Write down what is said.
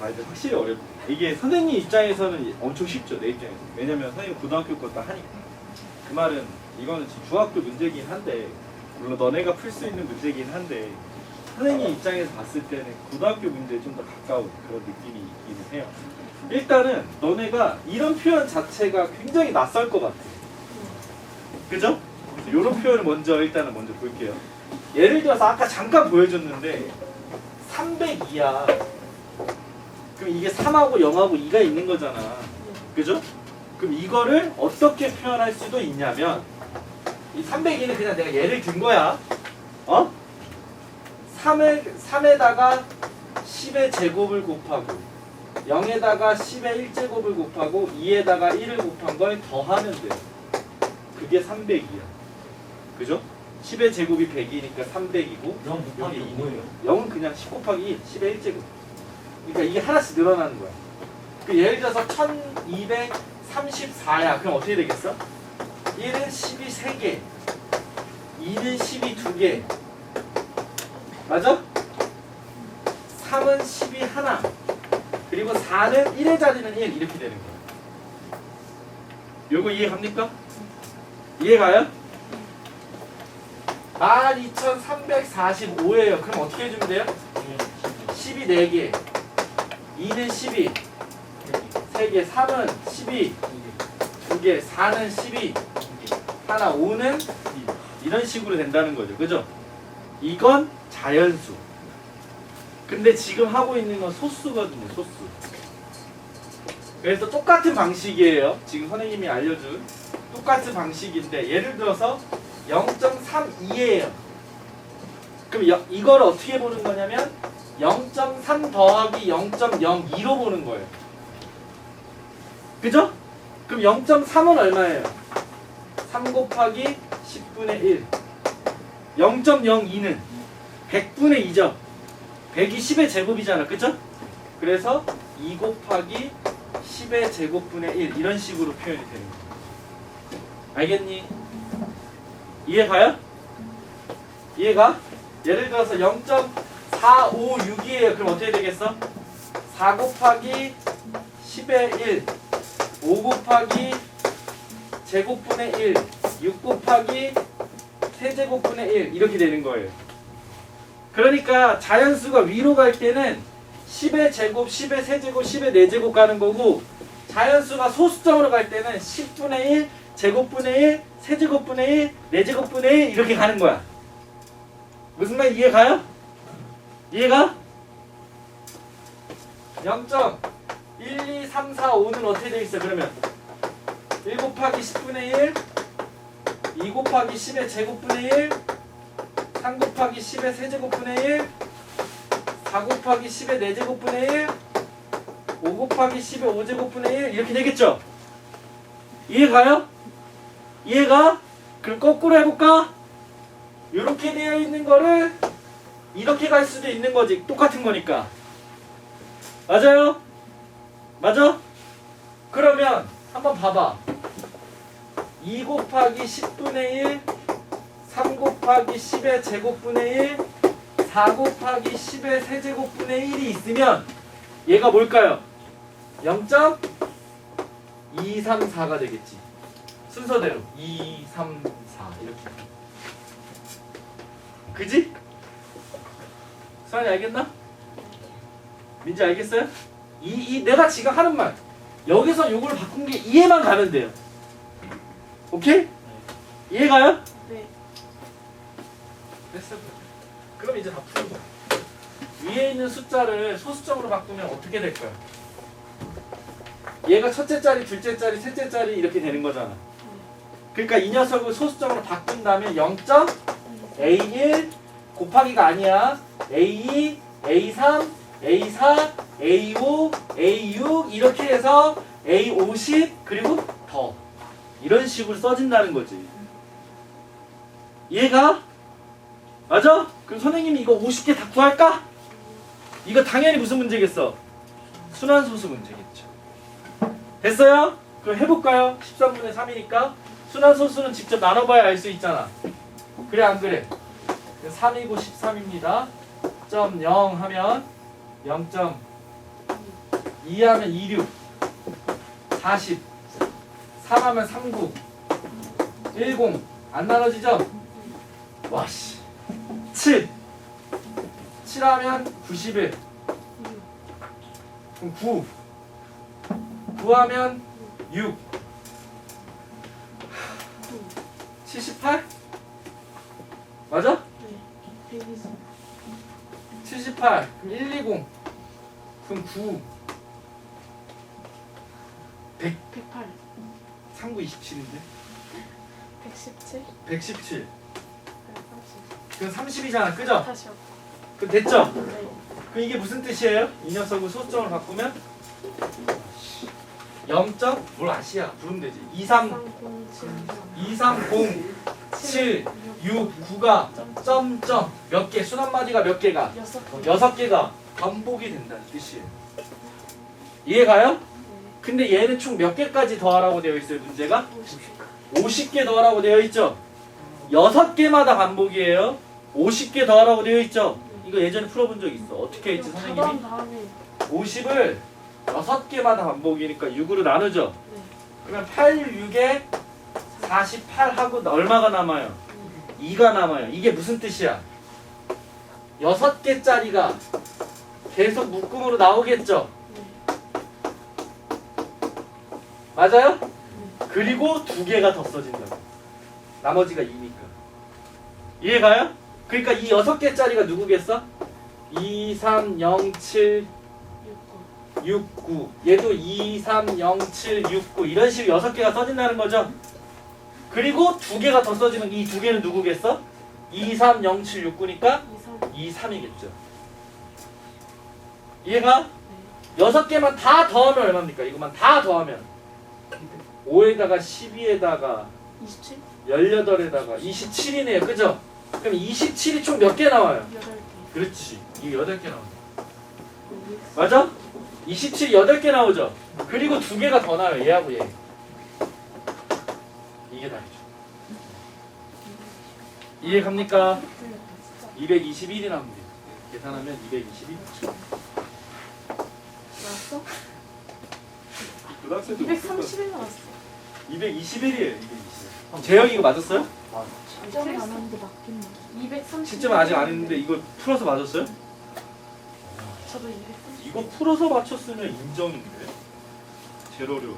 아, 이제 확실히 어렵다. 이게 선생님 입장에서는 엄청 쉽죠, 내 입장에서. 왜냐면 선생님 고등학교 것도 하니까. 그 말은 이거는 지금 중학교 문제긴 한데, 물론 너네가 풀 수 있는 문제긴 한데, 선생님 입장에서 봤을 때는 고등학교 문제에 좀 더 가까운 그런 느낌이 있기는 해요. 일단은 너네가 이런 표현 자체가 굉장히 낯설 것 같아. 그죠? 이런 표현을 먼저 일단은 먼저 볼게요. 예를 들어서 아까 잠깐 보여줬는데 302야. 그럼 이게 3하고 0하고 2가 있는 거잖아. 그죠? 그럼 이거를 어떻게 표현할 수도 있냐면 이 302는 그냥 내가 예를 든 거야. 어? 3에, 3에다가 10의 제곱을 곱하고 0에다가 10의 1제곱을 곱하고 2에다가 1을 곱한 걸 더하면 돼. 그게 300이야. 그죠? 10의 제곱이 100이니까 300이고 0 곱하기 여기 뭐예요? 0은 그냥 10 곱하기 1, 10의 1제곱. 그러니까 이게 하나씩 늘어나는 거야. 그 예를 들어서 1234야. 그럼 어떻게 되겠어? 1은 10이 3개, 2는 10이 2개. 맞아? 3은 10이 하나. 그리고 4는 1의 자리는 1 이렇게 되는 거야. 요거 이해 갑니까? 이해 가요? 12,345예요. 그럼 어떻게 해주면 돼요? 10이 4개, 2는 12, 3개, 3은 12, 2개, 4는 12, 하나, 5는 이런 식으로 된다는 거죠. 그죠? 이건 자연수. 근데 지금 하고 있는 건 소수거든요. 소수. 그래서 똑같은 방식이에요. 지금 선생님이 알려준 똑같은 방식인데 예를 들어서 0.32예요. 그럼 여- 이걸 어떻게 보는 거냐면 0.3 더하기 0.02로 보는 거예요. 그죠? 그럼 0.3은 얼마예요? 3 곱하기 10분의 1. 0.02는 100분의 2죠. 100이 10의 제곱이잖아. 그죠? 그래서 2 곱하기 10의 제곱분의 1 이런 식으로 표현이 되는 거야. 알겠니? 이해가요? 이해가? 예를 들어서 0.456이에요. 그럼 어떻게 되겠어? 4 곱하기 10의 1 5 곱하기 제곱분의 1 6 곱하기 세제곱분의 1 이렇게 되는 거예요. 그러니까 자연수가 위로 갈 때는 10의 제곱, 10의 세제곱, 10의 4제곱 가는 거고 자연수가 소수점으로 갈 때는 10분의 1, 제곱분의 1, 세제곱분의 1, 4제곱분의 1 이렇게 가는 거야. 무슨 말 이해 가요? 이해가? 0.1, 2, 3, 4, 5는 어떻게 돼 있어 그러면 1 곱하기 10분의 1 2 곱하기 10의 제곱분의 1 3 곱하기 10의 세제곱분의 1 4 곱하기 10의 4제곱분의 1 5 곱하기 10의 5제곱분의 1 이렇게 되겠죠? 이해가요? 이해가? 그럼 거꾸로 해볼까? 이렇게 되어 있는 거를 이렇게 갈 수도 있는 거지 똑같은 거니까 맞아요? 맞아? 그러면 한번 봐봐 2 곱하기 10분의 1 3 곱하기 10의 제곱분의 1 4 곱하기 10의 세제곱분의 1이 있으면 얘가 뭘까요? 0.234가 되겠지 순서대로 2, 3, 4 이렇게 그지? 수환이 알겠나? 민지 알겠어요? 이, 이 내가 지금 하는 말 여기서 요걸 바꾼 게 이해만 가면 돼요 오케이? 이해가요? 네. 됐어 그럼 이제 다 푸는 거야 위에 있는 숫자를 소수점으로 바꾸면 어떻게 될까요? 얘가 첫째 자리, 둘째 자리, 셋째 자리 이렇게 되는 거잖아 그러니까 이 녀석을 소수점으로 바꾼 다음에 0.A1 곱하기가 아니야 A2, A3, A4, A5, A6 이렇게 해서 A50 그리고 더 이런 식으로 써진다는 거지 이해가? 맞아? 그럼 선생님이 이거 50개 다 구할까? 이거 당연히 무슨 문제겠어? 순환소수 문제겠죠. 됐어요? 그럼 해볼까요? 13분의 3이니까 순환소수는 직접 나눠봐야 알 수 있잖아. 그래 안 그래? 3이고 13입니다. 점0 하면 0.2 2 하면 26 40 3 하면 39 10 안 나눠지죠? 와씨 7 7 하면 91 그럼 9 9 하면 6 78 맞아? 네. 120. 78 그럼 120 그럼 9 100 108. 39 27인데 117. 117 130. 그럼 30이잖아 그죠? 다시요. 그럼 됐죠? 네. 그 이게 무슨 뜻이에요? 이 녀석을 소점을 바꾸면 0. 뭘 아시야 부르면 되지 23 307. 230 7 6 9가 점점 몇 개 순한 마디가 몇 개가 여섯 개. 여섯 개가 반복이 된다는 뜻이에요 이해가요? 네. 근데 얘는 총 몇 개까지 더하라고 되어 있어요 문제가? 50개. 50개 더하라고 되어 있죠. 6개마다 반복이에요. 50개 더하라고 되어 있죠. 이거 예전에 풀어본 적 있어. 어떻게 했지 다 선생님이? 더한 다음에 50을 6개마다 반복이니까 6으로 나누죠. 네. 그러면 8, 6에 48하고 얼마가 남아요? 2가 남아요. 이게 무슨 뜻이야? 6개짜리가 계속 묶음으로 나오겠죠. 네. 맞아요? 그리고 두 개가 더 써진다고. 나머지가 2니까. 이해가요? 그러니까 이 여섯 개짜리가 누구겠어? 2, 3, 0, 7, 6거. 6, 9. 얘도 2, 3, 0, 7, 6, 9. 이런 식으로 여섯 개가 써진다는 거죠. 그리고 두 개가 더 써지는 이 두 개는 누구겠어? 2, 3, 0, 7, 6, 9니까 2, 3. 2, 3이겠죠. 이해가? 네. 여섯 개만 다 더하면 얼마입니까? 이거만 다 더하면 5에다가 12에다가 27. 18에다가 27이네요. 그죠? 그럼 27이 총 몇 개 나와요? 8개. 그렇지. 이게 8개 나온다. 맞아? 27이 8개 나오죠? 그리고 두 개가 더 나와요. 얘하고 얘. 이게 답이죠. 이해 갑니까? 틀렸다 진짜. 221이 나옵니다. 계산하면 222. 나왔어? 고등학생도 231 나왔어. 221이에요. 221. 재영이 이거 맞았어요? 점안 하는데 맞긴 맞. 230. 실점 아직 안 했는데 이거 풀어서 맞았어요? 저도 230. 이거 풀어서 맞췄으면 인정인데. 제로류.